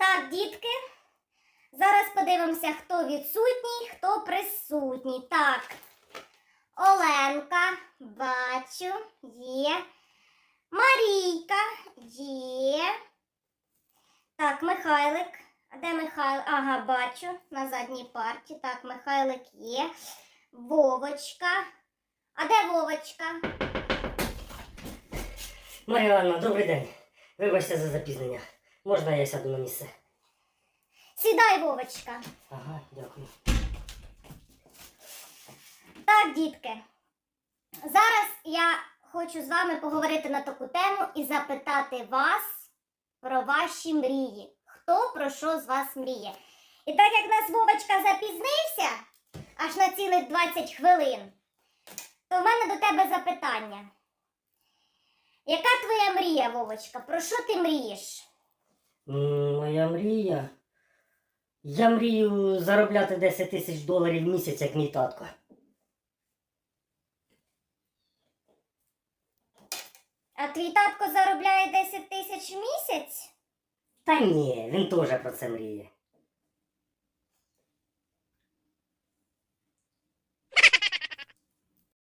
Так, дітки. Зараз подивимося, хто відсутній, хто присутній. Так. Оленка, бачу, є. Марійка є. Так, Михайлик. А де Михайлик? Ага, бачу. На задній парті. Так, Михайлик є. Вовочка. А де Вовочка? Маріанна, добрий день. Вибачте за запізнення. Можна я сяду на місце? Сідай, Вовочка. Ага, дякую. Так, дітки. Зараз я хочу з вами поговорити на таку тему і запитати вас про ваші мрії. Хто про що з вас мріє? І так як нас Вовочка запізнився аж на цілих 20 хвилин, то в мене до тебе запитання. Яка твоя мрія, Вовочка? Про що ти мрієш? Моя мрія. Я мрію заробляти 10 тисяч доларів в місяць, як мій татко. А твій татко заробляє 10 тисяч в місяць? Та ні, він теж про це мріє.